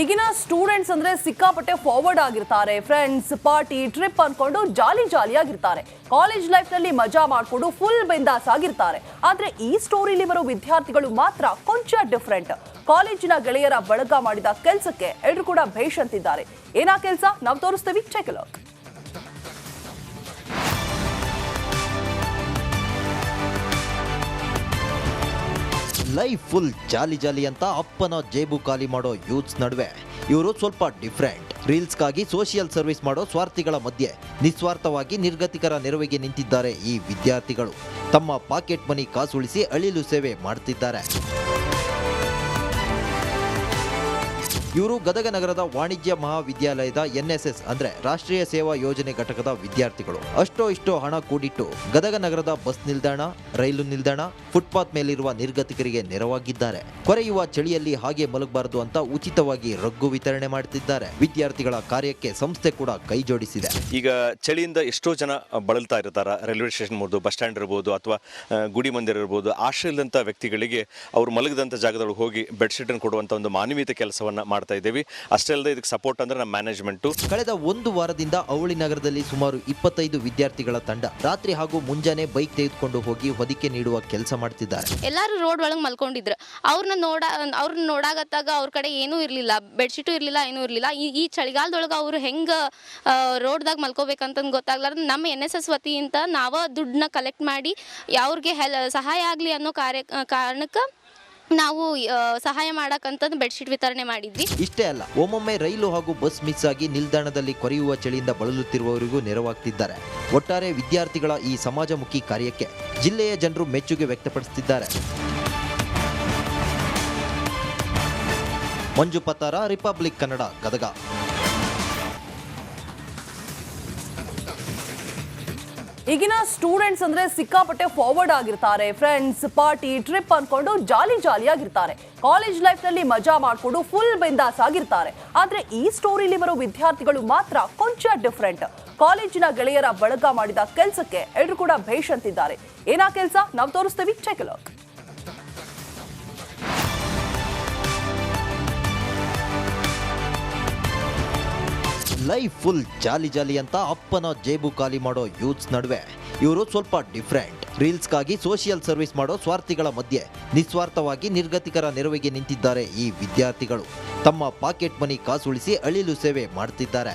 ಈಗಿನ ಸ್ಟೂಡೆಂಟ್ಸ್ ಅಂದ್ರೆ ಸಿಕ್ಕಾಪಟ್ಟೆ ಫಾರ್ವರ್ಡ್ ಆಗಿರ್ತಾರೆ. ಫ್ರೆಂಡ್ಸ್ ಪಾರ್ಟಿ ಟ್ರಿಪ್ ಅನ್ಕೊಂಡು ಜಾಲಿ ಜಾಲಿಯಾಗಿರ್ತಾರೆ. ಕಾಲೇಜ್ ಲೈಫ್ನಲ್ಲಿ ಮಜಾ ಮಾಡಿಕೊಂಡು ಫುಲ್ ಬೆಂದಾಸ್ ಆಗಿರ್ತಾರೆ. ಆದ್ರೆ ಈ ಸ್ಟೋರಿಲಿ ಬರೋ ವಿದ್ಯಾರ್ಥಿಗಳು ಮಾತ್ರ ಕೊಂಚ ಡಿಫ್ರೆಂಟ್ ಕಾಲೇಜಿನ ಗೆಳೆಯರ ಬಳಗ ಮಾಡಿದ ಕೆಲಸಕ್ಕೆ ಎಲ್ರು ಕೂಡ ಭೇಷ್ ಅಂತಿದ್ದಾರೆ. ಏನಾ ಕೆಲಸ? ನಾವು ತೋರಿಸ್ತೀವಿ. Check life full jolly jolly ಅಂತ ಅಪ್ಪನ ಜೇಬು ಖಾಲಿ ಮಾಡೋ ಯೂತ್ಸ್ ನಡುವೆ. ಇವರು ಸ್ವಲ್ಪ ಡಿಫ್ರೆಂಟ್. ರೀಲ್ಸ್ಗಾಗಿ ಸೋಷಿಯಲ್ ಸರ್ವಿಸ್ ಮಾಡೋ ಸ್ವಾರ್ಥಿಗಳ ಮಧ್ಯೆ ನಿಸ್ವಾರ್ಥವಾಗಿ ನಿರ್ಗತಿಕರ ನೆರವಿಗೆ ನಿಂತಿದ್ದಾರೆ ಈ ವಿದ್ಯಾರ್ಥಿಗಳು. ತಮ್ಮ ಪಾಕೆಟ್ ಮನಿ ಕಾಸುಳಿಸಿ ಅಳಿಲು ಸೇವೆ ಮಾಡ್ತಿದ್ದಾರೆ. ಇವರು ಗದಗ ನಗರದ ವಾಣಿಜ್ಯ ಮಹಾವಿದ್ಯಾಲಯದ ಎನ್ಎಸ್ಎಸ್ ಅಂದ್ರೆ ರಾಷ್ಟ್ರೀಯ ಸೇವಾ ಯೋಜನೆ ಘಟಕದ ವಿದ್ಯಾರ್ಥಿಗಳು. ಅಷ್ಟೋ ಇಷ್ಟೋ ಹಣ ಕೂಡಿಟ್ಟು ಗದಗ ನಗರದ ಬಸ್ ನಿಲ್ದಾಣ, ರೈಲು ನಿಲ್ದಾಣ, ಫುಟ್ಪಾತ್ ಮೇಲಿರುವ ನಿರ್ಗತಿಕರಿಗೆ ನೆರವಾಗಿದ್ದಾರೆ. ಕೊರೆಯುವ ಚಳಿಯಲ್ಲಿ ಹಾಗೆ ಮಲಗಬಾರದು ಅಂತ ಉಚಿತವಾಗಿ ರಗ್ಗು ವಿತರಣೆ ಮಾಡುತ್ತಿದ್ದಾರೆ ವಿದ್ಯಾರ್ಥಿಗಳ ಕಾರ್ಯಕ್ಕೆ ಸಂಸ್ಥೆ ಕೂಡ ಕೈ ಜೋಡಿಸಿದೆ. ಈಗ ಚಳಿಯಿಂದ ಎಷ್ಟೋ ಜನ ಬಳಲ್ತಾ ಇರ್ತಾರ. ರೈಲ್ವೆ ಸ್ಟೇಷನ್ ಇರ್ಬೋದು, ಬಸ್ ಸ್ಟ್ಯಾಂಡ್ ಇರ್ಬೋದು, ಅಥವಾ ಗುಡಿ ಮಂದಿರ ಇರ್ಬೋದು. ಆಶ್ರಯದಂಥ ವ್ಯಕ್ತಿಗಳಿಗೆ ಅವರು ಮಲಗದಂಥ ಜಾಗದೊಳಗೆ ಹೋಗಿ ಬೆಡ್ಶೀಟನ್ನು ಕೊಡುವಂತ ಒಂದು ಮಾನವೀಯತೆ ಕೆಲಸವನ್ನು ಮಾಡ್ತಾ ಇದ್ದೀವಿ. ಅಷ್ಟೇ ಅಲ್ಲದೆ ಇದಕ್ಕೆ ಸಪೋರ್ಟ್ ಅಂದ್ರೆ ನಮ್ಮ ಮ್ಯಾನೇಜ್ಮೆಂಟು ಕಳೆದ ಒಂದು ವಾರದಿಂದ ಅವಳಿ ನಗರದಲ್ಲಿ ಸುಮಾರು ಇಪ್ಪತ್ತೈದು ವಿದ್ಯಾರ್ಥಿಗಳ ತಂಡ ರಾತ್ರಿ ಹಾಗೂ ಮುಂಜಾನೆ ಬೈಕ್ ತೆಗೆದುಕೊಂಡು ಹೋಗಿ ಹೊದಿಕೆ ನೀಡುವ ಕೆಲಸ ಮಾಡ್ತಿದ್ದಾರೆ. ಎಲ್ಲರೂ ರೋಡ್ ಒಳಗೆ ಮಲ್ಕೊಂಡಿದ್ರು. ಅವ್ರನ್ನ ನೋಡ ಅವ್ರನ್ನ ನೋಡಾಗತ್ತಾಗ ಅವ್ರ ಕಡೆ ಏನೂ ಇರಲಿಲ್ಲ. ಬೆಡ್ಶೀಟು ಇರಲಿಲ್ಲ ಏನೂ ಇರಲಿಲ್ಲ. ಈ ಈ ಚಳಿಗಾಲದೊಳಗೆ ಅವ್ರು ಹೆಂಗೆ ರೋಡ್ದಾಗ ಮಲ್ಕೋಬೇಕಂತಂದು ಗೊತ್ತಾಗ್ಲಾರ್ದು ನಮ್ಮ ಎನ್ ಎಸ್ ಎಸ್ ವತಿಯಿಂದ ನಾವು ದುಡ್ಡನ್ನ ಕಲೆಕ್ಟ್ ಮಾಡಿ ಅವ್ರಿಗೆ ಹೆಲ್ ಸಹಾಯ ಆಗಲಿ ಅನ್ನೋ ಕಾರ್ಯ ಕಾರಣಕ್ಕೆ ನಾವು ಸಹಾಯ ಮಾಡಕ್ಕಂತಂದು ಬೆಡ್ಶೀಟ್ ವಿತರಣೆ ಮಾಡಿದ್ವಿ. ಇಷ್ಟೇ ಅಲ್ಲ, ಒಮ್ಮೊಮ್ಮೆ ರೈಲು ಹಾಗೂ ಬಸ್ ಮಿಸ್ ಆಗಿ ನಿಲ್ದಾಣದಲ್ಲಿ ಕೊರೆಯುವ ಚಳಿಯಿಂದ ಬಳಲುತ್ತಿರುವವರಿಗೂ ನೆರವಾಗ್ತಿದ್ದಾರೆ. ಒಟ್ಟಾರೆ ವಿದ್ಯಾರ್ಥಿಗಳ ಈ ಸಮಾಜಮುಖಿ ಕಾರ್ಯಕ್ಕೆ ಜಿಲ್ಲೆಯ ಜನರು ಮೆಚ್ಚುಗೆ ವ್ಯಕ್ತಪಡಿಸುತ್ತಿದ್ದಾರೆ. ಮಂಜು ಪತಾರ ರಿಪಬ್ಲಿಕ್ ಕನ್ನಡ, ಗದಗ. ಈಗಿನ ಸ್ಟೂಡೆಂಟ್ಸ್ ಅಂದ್ರೆ ಸಿಕ್ಕಾಪಟ್ಟೆ ಫಾರ್ವರ್ಡ್ ಆಗಿರ್ತಾರೆ. ಫ್ರೆಂಡ್ಸ್ ಪಾರ್ಟಿ ಟ್ರಿಪ್ ಅನ್ಕೊಂಡು ಜಾಲಿ ಜಾಲಿಯಾಗಿರ್ತಾರೆ. ಕಾಲೇಜ್ ಲೈಫ್ನಲ್ಲಿ ಮಜಾ ಮಾಡ್ಕೊಂಡು ಫುಲ್ ಬೆಂದಾಸ್ ಆಗಿರ್ತಾರೆ. ಆದ್ರೆ ಈ ಸ್ಟೋರಿಲಿ ಬರೋ ವಿದ್ಯಾರ್ಥಿಗಳು ಮಾತ್ರ ಕೊಂಚ ಡಿಫ್ರೆಂಟ್ ಕಾಲೇಜಿನ ಗೆಳೆಯರ ಬಳಗ ಮಾಡಿದ ಕೆಲಸಕ್ಕೆ ಎಲ್ರು ಕೂಡ ಭೇಷ್ ಅಂತಿದ್ದಾರೆ. ಏನಾ ಕೆಲಸ? ನಾವು ತೋರಿಸ್ತೀವಿ. Check life full jolly jolly ಅಂತ ಅಪ್ಪನ ಜೇಬು ಖಾಲಿ ಮಾಡೋ ಯೂತ್ಸ್ ನಡುವೆ. ಇವರು ಸ್ವಲ್ಪ ಡಿಫ್ರೆಂಟ್. ರೀಲ್ಸ್ಗಾಗಿ ಸೋಷಿಯಲ್ ಸರ್ವಿಸ್ ಮಾಡೋ ಸ್ವಾರ್ಥಿಗಳ ಮಧ್ಯೆ ನಿಸ್ವಾರ್ಥವಾಗಿ ನಿರ್ಗತಿಕರ ನೆರವಿಗೆ ನಿಂತಿದ್ದಾರೆ ಈ ವಿದ್ಯಾರ್ಥಿಗಳು. ತಮ್ಮ ಪಾಕೆಟ್ ಮನಿ ಕಾಸುಳಿಸಿ ಅಳಿಲು ಸೇವೆ ಮಾಡ್ತಿದ್ದಾರೆ.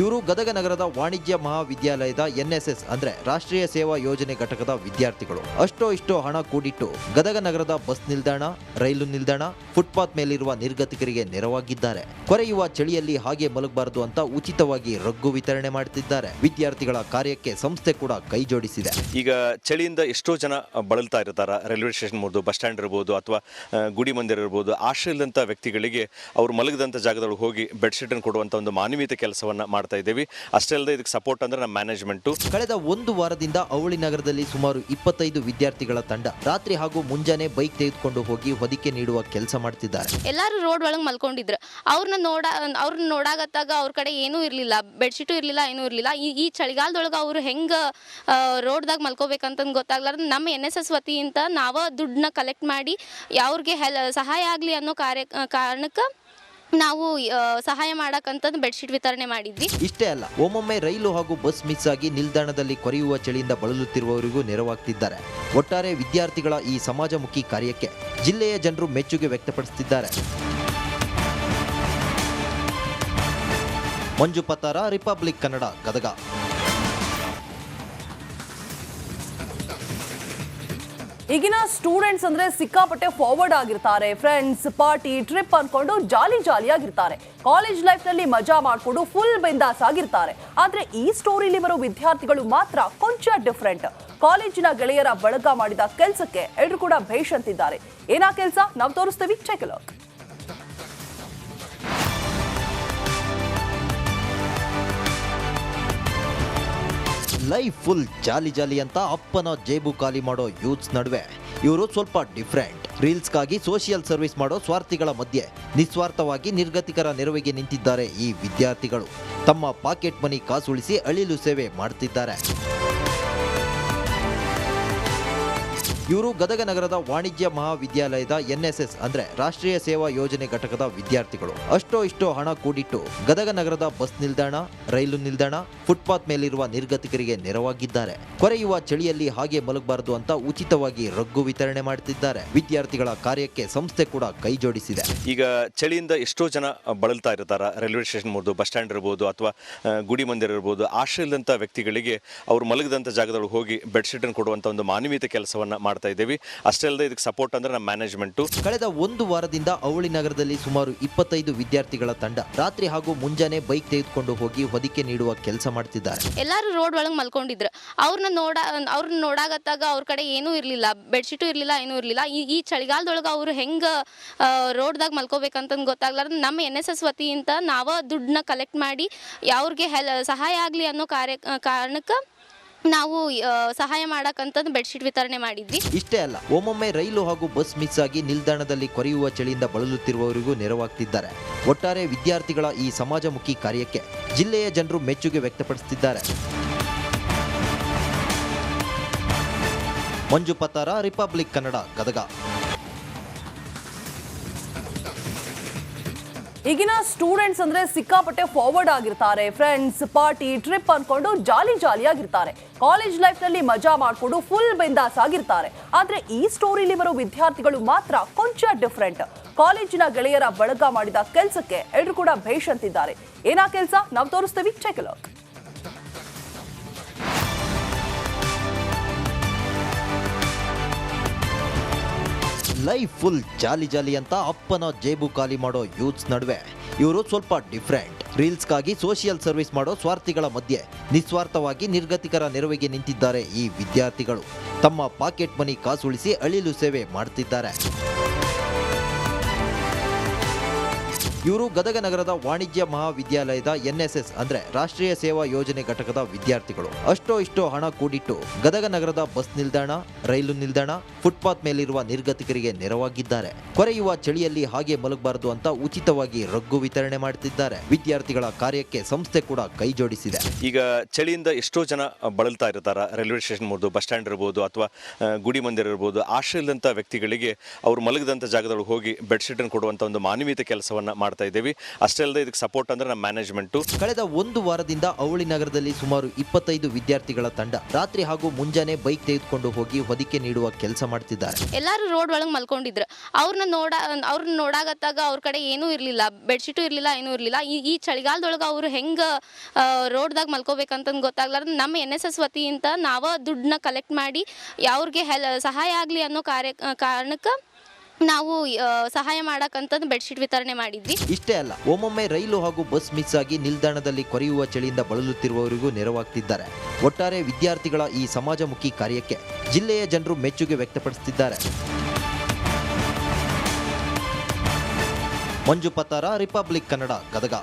ಇವರು ಗದಗ ನಗರದ ವಾಣಿಜ್ಯ ಮಹಾವಿದ್ಯಾಲಯದ ಎನ್ಎಸ್ಎಸ್ ಅಂದ್ರೆ ರಾಷ್ಟ್ರೀಯ ಸೇವಾ ಯೋಜನೆ ಘಟಕದ ವಿದ್ಯಾರ್ಥಿಗಳು. ಅಷ್ಟೋ ಇಷ್ಟೋ ಹಣ ಕೂಡಿಟ್ಟು ಗದಗ ನಗರದ ಬಸ್ ನಿಲ್ದಾಣ, ರೈಲು ನಿಲ್ದಾಣ, ಫುಟ್ಪಾತ್ ಮೇಲಿರುವ ನಿರ್ಗತಿಕರಿಗೆ ನೆರವಾಗಿದ್ದಾರೆ. ಕೊರೆಯುವ ಚಳಿಯಲ್ಲಿ ಹಾಗೆ ಮಲಗಬಾರದು ಅಂತ ಉಚಿತವಾಗಿ ರಗ್ಗು ವಿತರಣೆ ಮಾಡುತ್ತಿದ್ದಾರೆ ವಿದ್ಯಾರ್ಥಿಗಳ ಕಾರ್ಯಕ್ಕೆ ಸಂಸ್ಥೆ ಕೂಡ ಕೈ ಜೋಡಿಸಿದೆ ಈಗ ಚಳಿಯಿಂದ ಎಷ್ಟೋ ಜನ ಬಳಲ್ತಾ ಇರ್ತಾರೆ. ರೈಲ್ವೆ ಸ್ಟೇಷನ್ ಇರ್ಬೋದು, ಬಸ್ ಸ್ಟ್ಯಾಂಡ್ ಇರ್ಬೋದು ಅಥವಾ ಗುಡಿ ಮಂದಿರ ಇರ್ಬೋದು. ಆಶ್ರಯದಂಥ ವ್ಯಕ್ತಿಗಳಿಗೆ ಅವರು ಮಲಗದಂಥ ಜಾಗದೊಳಗೆ ಹೋಗಿ ಬೆಡ್ಶೀಟನ್ನು ಕೊಡುವಂತ ಒಂದು ಮಾನವೀಯತೆ ಕೆಲಸವನ್ನು ಮಾಡ್ತಾ ಇದ್ದೀವಿ. ಅಷ್ಟೇ ಅಲ್ಲದೆ ಇದಕ್ಕೆ ಸಪೋರ್ಟ್ ಅಂದ್ರೆ ನಮ್ಮ ಮ್ಯಾನೇಜ್ಮೆಂಟು ಕಳೆದ ಒಂದು ವಾರದಿಂದ ಅವಳಿ ನಗರದಲ್ಲಿ ಸುಮಾರು ಇಪ್ಪತ್ತೈದು ವಿದ್ಯಾರ್ಥಿಗಳ ತಂಡ ರಾತ್ರಿ ಹಾಗೂ ಮುಂಜಾನೆ ಬೈಕ್ ತೆಗೆದುಕೊಂಡು ಹೋಗಿ ಹೊದಿಕೆ ನೀಡುವ ಕೆಲಸ ಮಾಡ್ತಿದ್ದಾರೆ. ಎಲ್ಲರೂ ರೋಡ್ ಒಳಗೆ ಮಲ್ಕೊಂಡಿದ್ರು. ಅವ್ರನ್ನ ನೋಡ ಅವ್ರನ್ನ ನೋಡಾಗತ್ತಾಗ ಅವ್ರ ಕಡೆ ಏನೂ ಇರಲಿಲ್ಲ. ಬೆಡ್ಶೀಟು ಇರಲಿಲ್ಲ ಏನೂ ಇರಲಿಲ್ಲ. ಈ ಈ ಚಳಿಗಾಲದೊಳಗೆ ಅವ್ರು ಹೆಂಗೆ ರೋಡ್ದಾಗ ಮಲ್ಕೋಬೇಕಂತಂದು ಗೊತ್ತಾಗ್ಲಾರ್ದು ನಮ್ಮ ಎನ್ ಎಸ್ ಎಸ್ ವತಿಯಿಂದ ನಾವ ದುಡ್ಡನ್ನ ಕಲೆಕ್ಟ್ ಮಾಡಿ ಅವ್ರಿಗೆ ಹೆಲ್ ಸಹಾಯ ಆಗಲಿ ಅನ್ನೋ ಕಾರ್ಯ ಕಾರಣಕ್ಕೆ ನಾವು ಸಹಾಯ ಮಾಡಕ್ಕಂತಂದು ಬೆಡ್ಶೀಟ್ ವಿತರಣೆ ಮಾಡಿದ್ವಿ. ಇಷ್ಟೇ ಅಲ್ಲ, ಒಮ್ಮೊಮ್ಮೆ ರೈಲು ಹಾಗೂ ಬಸ್ ಮಿಸ್ ಆಗಿ ನಿಲ್ದಾಣದಲ್ಲಿ ಕೊರೆಯುವ ಚಳಿಯಿಂದ ಬಳಲುತ್ತಿರುವವರಿಗೂ ನೆರವಾಗ್ತಿದ್ದಾರೆ. ಒಟ್ಟಾರೆ ವಿದ್ಯಾರ್ಥಿಗಳ ಈ ಸಮಾಜಮುಖಿ ಕಾರ್ಯಕ್ಕೆ ಜಿಲ್ಲೆಯ ಜನರು ಮೆಚ್ಚುಗೆ ವ್ಯಕ್ತಪಡಿಸುತ್ತಿದ್ದಾರೆ. ಮಂಜು ಪತಾರ ರಿಪಬ್ಲಿಕ್ ಕನ್ನಡ, ಗದಗ. ಈಗಿನ ಸ್ಟೂಡೆಂಟ್ಸ್ ಅಂದ್ರೆ ಸಿಕ್ಕಾಪಟ್ಟೆ ಫಾರ್ವರ್ಡ್ ಆಗಿರ್ತಾರೆ. ಫ್ರೆಂಡ್ಸ್ ಪಾರ್ಟಿ ಟ್ರಿಪ್ ಅನ್ಕೊಂಡು ಜಾಲಿ ಜಾಲಿಯಾಗಿರ್ತಾರೆ. ಕಾಲೇಜ್ ಲೈಫ್ನಲ್ಲಿ ಮಜಾ ಮಾಡಿಕೊಂಡು ಫುಲ್ ಬೆಂದಾಸ್ ಆಗಿರ್ತಾರೆ. ಆದ್ರೆ ಈ ಸ್ಟೋರಿಲಿ ಬರೋ ವಿದ್ಯಾರ್ಥಿಗಳು ಮಾತ್ರ ಕೊಂಚ ಡಿಫ್ರೆಂಟ್ ಕಾಲೇಜಿನ ಗೆಳೆಯರ ಬಳಗ ಮಾಡಿದ ಕೆಲಸಕ್ಕೆ ಎಲ್ಲರೂ ಕೂಡ ಭೇಷ್ ಅಂತಿದ್ದಾರೆ. ಏನಾ ಕೆಲಸ? ನಾವು ತೋರಿಸ್ತೀವಿ. Check life full jolly jolly ಅಂತ ಅಪ್ಪನ ಜೇಬು ಖಾಲಿ ಮಾಡೋ ಯೂತ್ಸ್ ನಡುವೆ. ಇವರು ಸ್ವಲ್ಪ ಡಿಫ್ರೆಂಟ್. ರೀಲ್ಸ್ಗಾಗಿ ಸೋಷಿಯಲ್ ಸರ್ವಿಸ್ ಮಾಡೋ ಸ್ವಾರ್ಥಿಗಳ ಮಧ್ಯೆ ನಿಸ್ವಾರ್ಥವಾಗಿ ನಿರ್ಗತಿಕರ ನೆರವಿಗೆ ನಿಂತಿದ್ದಾರೆ ಈ ವಿದ್ಯಾರ್ಥಿಗಳು. ತಮ್ಮ ಪಾಕೆಟ್ ಮನಿ ಕಾಸುಳಿಸಿ ಅಳಿಲು ಸೇವೆ ಮಾಡ್ತಿದ್ದಾರೆ. ಇವರು ಗದಗ ನಗರದ ವಾಣಿಜ್ಯ ಮಹಾವಿದ್ಯಾಲಯದ ಎನ್ಎಸ್ಎಸ್ ಅಂದ್ರೆ ರಾಷ್ಟ್ರೀಯ ಸೇವಾ ಯೋಜನೆ ಘಟಕದ ವಿದ್ಯಾರ್ಥಿಗಳು. ಅಷ್ಟೋ ಇಷ್ಟೋ ಹಣ ಕೂಡಿಟ್ಟು ಗದಗ ನಗರದ ಬಸ್ ನಿಲ್ದಾಣ, ರೈಲು ನಿಲ್ದಾಣ, ಫುಟ್ಪಾತ್ ಮೇಲಿರುವ ನಿರ್ಗತಿಕರಿಗೆ ನೆರವಾಗಿದ್ದಾರೆ. ಕೊರೆಯುವ ಚಳಿಯಲ್ಲಿ ಹಾಗೆ ಮಲಗಬಾರದು ಅಂತ ಉಚಿತವಾಗಿ ರಗ್ಗು ವಿತರಣೆ ಮಾಡುತ್ತಿದ್ದಾರೆ ವಿದ್ಯಾರ್ಥಿಗಳ ಕಾರ್ಯಕ್ಕೆ ಸಂಸ್ಥೆ ಕೂಡ ಕೈ ಜೋಡಿಸಿದೆ. ಈಗ ಚಳಿಯಿಂದ ಎಷ್ಟೋ ಜನ ಬಳಲ್ತಾ ಇರ್ತಾರೆ. ರೈಲ್ವೆ ಸ್ಟೇಷನ್ ಇರ್ಬೋದು, ಬಸ್ ಸ್ಟ್ಯಾಂಡ್ ಇರಬಹುದು ಅಥವಾ ಗುಡಿ ಮಂದಿರ ಇರಬಹುದು ಆಶ್ರಯದಂತ ವ್ಯಕ್ತಿಗಳಿಗೆ ಅವರು ಮಲಗದಂತ ಜಾಗದೊಳಗೆ ಹೋಗಿ ಬೆಡ್ಶೀಟನ್ನು ಕೊಡುವಂತ ಒಂದು ಮಾನವೀಯತೆ ಕೆಲಸವನ್ನು ಮಾಡ್ತಾ ಇದ್ದೀವಿ. ಅಷ್ಟೇ ಅಲ್ಲದೆ ಇದಕ್ಕೆ ಸಪೋರ್ಟ್ ಅಂದ್ರೆ ನಮ್ಮ ಮ್ಯಾನೇಜ್ಮೆಂಟು ಕಳೆದ ಒಂದು ವಾರದಿಂದ ಅವಳಿ ನಗರದಲ್ಲಿ ಸುಮಾರು ಇಪ್ಪತ್ತೈದು ವಿದ್ಯಾರ್ಥಿಗಳ ತಂಡ ರಾತ್ರಿ ಹಾಗೂ ಮುಂಜಾನೆ ಬೈಕ್ ತೆಗೆದುಕೊಂಡು ಹೋಗಿ ಹೊದಿಕೆ ನೀಡುವ ಕೆಲಸ ಮಾಡ್ತಿದ್ದಾರೆ. ಎಲ್ಲರೂ ರೋಡ್ ಒಳಗೆ ಮಲ್ಕೊಂಡಿದ್ರು. ಅವ್ರನ್ನ ನೋಡ ಅವ್ರನ್ನ ನೋಡಾಗತ್ತಾಗ ಅವ್ರ ಕಡೆ ಏನೂ ಇರಲಿಲ್ಲ. ಬೆಡ್ಶೀಟು ಇರಲಿಲ್ಲ ಏನೂ ಇರಲಿಲ್ಲ. ಈ ಈ ಚಳಿಗಾಲದೊಳಗೆ ಅವರು ಹೆಂಗೆ ರೋಡ್ದಾಗ ಮಲ್ಕೋಬೇಕಂತಂದು ಗೊತ್ತಾಗ್ಲಾರ್ದು ನಮ್ಮ ಎನ್ ಎಸ್ ಎಸ್ ವತಿಯಿಂದ ನಾವ ದುಡ್ಡನ್ನ ಕಲೆಕ್ಟ್ ಮಾಡಿ ಅವ್ರಿಗೆ ಹೆಲ್ ಸಹಾಯ ಆಗಲಿ ಅನ್ನೋ ಕಾರ್ಯ ಕಾರಣಕ್ಕೆ ನಾವು ಸಹಾಯ ಮಾಡಕ್ಕಂತಂದು ಬೆಡ್ಶೀಟ್ ವಿತರಣೆ ಮಾಡಿದ್ವಿ. ಇಷ್ಟೇ ಅಲ್ಲ, ಒಮ್ಮೊಮ್ಮೆ ರೈಲು ಹಾಗೂ ಬಸ್ ಮಿಸ್ ಆಗಿ ನಿಲ್ದಾಣದಲ್ಲಿ ಕೊರೆಯುವ ಚಳಿಯಿಂದ ಬಳಲುತ್ತಿರುವವರಿಗೂ ನೆರವಾಗ್ತಿದ್ದಾರೆ. ಒಟ್ಟಾರೆ ವಿದ್ಯಾರ್ಥಿಗಳ ಈ ಸಮಾಜಮುಖಿ ಕಾರ್ಯಕ್ಕೆ ಜಿಲ್ಲೆಯ ಜನರು ಮೆಚ್ಚುಗೆ ವ್ಯಕ್ತಪಡಿಸುತ್ತಿದ್ದಾರೆ. ಮಂಜು ಪತಾರ ರಿಪಬ್ಲಿಕ್ ಕನ್ನಡ, ಗದಗ. ಈಗಿನ ಸ್ಟೂಡೆಂಟ್ಸ್ ಅಂದ್ರೆ ಸಿಕ್ಕಾಪಟ್ಟೆ ಫಾರ್ವರ್ಡ್ ಆಗಿರ್ತಾರೆ. ಫ್ರೆಂಡ್ಸ್ ಪಾರ್ಟಿ ಟ್ರಿಪ್ ಅನ್ಕೊಂಡು ಜಾಲಿ ಜಾಲಿಯಾಗಿರ್ತಾರೆ. ಕಾಲೇಜ್ ಲೈಫ್ನಲ್ಲಿ ಮಜಾ ಮಾಡಿಕೊಂಡು ಫುಲ್ ಬಿಂದಾಸ್ ಆಗಿರ್ತಾರೆ. ಆದ್ರೆ ಈ ಸ್ಟೋರಿಲಿ ಬರೋ ವಿದ್ಯಾರ್ಥಿಗಳು ಮಾತ್ರ ಕೊಂಚ ಡಿಫ್ರೆಂಟ್ ಕಾಲೇಜಿನ ಗೆಳೆಯರ ಬಳಗ ಮಾಡಿದ ಕೆಲಸಕ್ಕೆ ಎಲ್ರು ಕೂಡ ಭೇಷ್ ಅಂತಿದ್ದಾರೆ. ಏನಾ ಕೆಲಸ? ನಾವು ತೋರಿಸ್ತೀವಿ. Check life full jolly jolly ಅಂತ ಅಪ್ಪನ ಜೇಬು ಖಾಲಿ ಮಾಡೋ ಯೂತ್ಸ್ ನಡುವೆ. ಇವರು ಸ್ವಲ್ಪ ಡಿಫ್ರೆಂಟ್. ರೀಲ್ಸ್ಗಾಗಿ ಸೋಷಿಯಲ್ ಸರ್ವಿಸ್ ಮಾಡೋ ಸ್ವಾರ್ಥಿಗಳ ಮಧ್ಯೆ ನಿಸ್ವಾರ್ಥವಾಗಿ ನಿರ್ಗತಿಕರ ನೆರವಿಗೆ ನಿಂತಿದ್ದಾರೆ ಈ ವಿದ್ಯಾರ್ಥಿಗಳು. ತಮ್ಮ ಪಾಕೆಟ್ ಮನಿ ಕಾಸುಳಿಸಿ ಅಳಿಲು ಸೇವೆ ಮಾಡ್ತಿದ್ದಾರೆ. ಇವರು ಗದಗ ನಗರದ ವಾಣಿಜ್ಯ ಮಹಾವಿದ್ಯಾಲಯದ ಎನ್ಎಸ್ಎಸ್ ಅಂದ್ರೆ ರಾಷ್ಟ್ರೀಯ ಸೇವಾ ಯೋಜನೆ ಘಟಕದ ವಿದ್ಯಾರ್ಥಿಗಳು. ಅಷ್ಟೋ ಇಷ್ಟೋ ಹಣ ಕೂಡಿಟ್ಟು ಗದಗ ನಗರದ ಬಸ್ ನಿಲ್ದಾಣ, ರೈಲು ನಿಲ್ದಾಣ, ಫುಟ್ಪಾತ್ ಮೇಲಿರುವ ನಿರ್ಗತಿಕರಿಗೆ ನೆರವಾಗಿದ್ದಾರೆ. ಕೊರೆಯುವ ಚಳಿಯಲ್ಲಿ ಹಾಗೆ ಮಲಗಬಾರದು ಅಂತ ಉಚಿತವಾಗಿ ರಗ್ಗು ವಿತರಣೆ ಮಾಡುತ್ತಿದ್ದಾರೆ ವಿದ್ಯಾರ್ಥಿಗಳ ಕಾರ್ಯಕ್ಕೆ ಸಂಸ್ಥೆ ಕೂಡ ಕೈ ಜೋಡಿಸಿದೆ. ಈಗ ಚಳಿಯಿಂದ ಎಷ್ಟೋ ಜನ ಬಳಲ್ತಾ ಇರ್ತಾರ. ರೈಲ್ವೆ ಸ್ಟೇಷನ್ ಇರ್ಬೋದು, ಬಸ್ ಸ್ಟ್ಯಾಂಡ್ ಇರ್ಬೋದು, ಅಥವಾ ಗುಡಿ ಮಂದಿರ ಇರ್ಬೋದು. ಆಶ್ರಯ ಇಲ್ಲದಂಥ ವ್ಯಕ್ತಿಗಳಿಗೆ ಅವರು ಮಲಗದಂಥ ಜಾಗದೊಳಗೆ ಹೋಗಿ ಬೆಡ್ಶೀಟನ್ನು ಕೊಡುವಂತ ಒಂದು ಮಾನವೀಯತೆ ಕೆಲಸವನ್ನು ಮಾಡ್ತಾ ಇದ್ದೀವಿ. ಅಷ್ಟೇ ಅಲ್ಲದೆ ಇದಕ್ಕೆ ಸಪೋರ್ಟ್ ಅಂದ್ರೆ ನಮ್ಮ ಮ್ಯಾನೇಜ್ಮೆಂಟು ಕಳೆದ ಒಂದು ವಾರದಿಂದ ಅವಳಿ ನಗರದಲ್ಲಿ ಸುಮಾರು ಇಪ್ಪತ್ತೈದು ವಿದ್ಯಾರ್ಥಿಗಳ ತಂಡ ರಾತ್ರಿ ಹಾಗೂ ಮುಂಜಾನೆ ಬೈಕ್ ತೆಗೆದುಕೊಂಡು ಹೋಗಿ ಹೊದಿಕೆ ನೀಡುವ ಕೆಲಸ ಮಾಡ್ತಿದ್ದಾರೆ. ಎಲ್ಲರೂ ರೋಡ್ ಒಳಗೆ ಮಲ್ಕೊಂಡಿದ್ರು. ಅವ್ರನ್ನ ನೋಡ ಅವ್ರನ್ನ ನೋಡಾಗತ್ತಾಗ ಅವ್ರ ಕಡೆ ಏನೂ ಇರಲಿಲ್ಲ. ಬೆಡ್ಶೀಟು ಇರಲಿಲ್ಲ ಏನೂ ಇರಲಿಲ್ಲ. ಈ ಈ ಚಳಿಗಾಲದೊಳಗೆ ಅವರು ಹೆಂಗೆ ರೋಡ್ದಾಗ ಮಲ್ಕೋಬೇಕಂತಂದು ಗೊತ್ತಾಗ್ಲಾರ್ದು ನಮ್ಮ ಎನ್ ಎಸ್ ಎಸ್ ವತಿಯಿಂದ ನಾವು ದುಡ್ಡನ್ನ ಕಲೆಕ್ಟ್ ಮಾಡಿ ಅವ್ರಿಗೆ ಹೆಲ್ ಸಹಾಯ ಆಗಲಿ ಅನ್ನೋ ಕಾರ್ಯ ಕಾರಣಕ್ಕೆ ನಾವು ಸಹಾಯ ಮಾಡಕ್ಕಂತಂದು ಬೆಡ್ಶೀಟ್ ವಿತರಣೆ ಮಾಡಿದ್ವಿ. ಇಷ್ಟೇ ಅಲ್ಲ, ಒಮ್ಮೊಮ್ಮೆ ರೈಲು ಹಾಗೂ ಬಸ್ ಮಿಸ್ ಆಗಿ ನಿಲ್ದಾಣದಲ್ಲಿ ಕೊರೆಯುವ ಚಳಿಯಿಂದ ಬಳಲುತ್ತಿರುವವರಿಗೂ ನೆರವಾಗ್ತಿದ್ದಾರೆ. ಒಟ್ಟಾರೆ ವಿದ್ಯಾರ್ಥಿಗಳ ಈ ಸಮಾಜಮುಖಿ ಕಾರ್ಯಕ್ಕೆ ಜಿಲ್ಲೆಯ ಜನರು ಮೆಚ್ಚುಗೆ ವ್ಯಕ್ತಪಡಿಸುತ್ತಿದ್ದಾರೆ. ಮಂಜು ಪತಾರ ರಿಪಬ್ಲಿಕ್ ಕನ್ನಡ, ಗದಗ.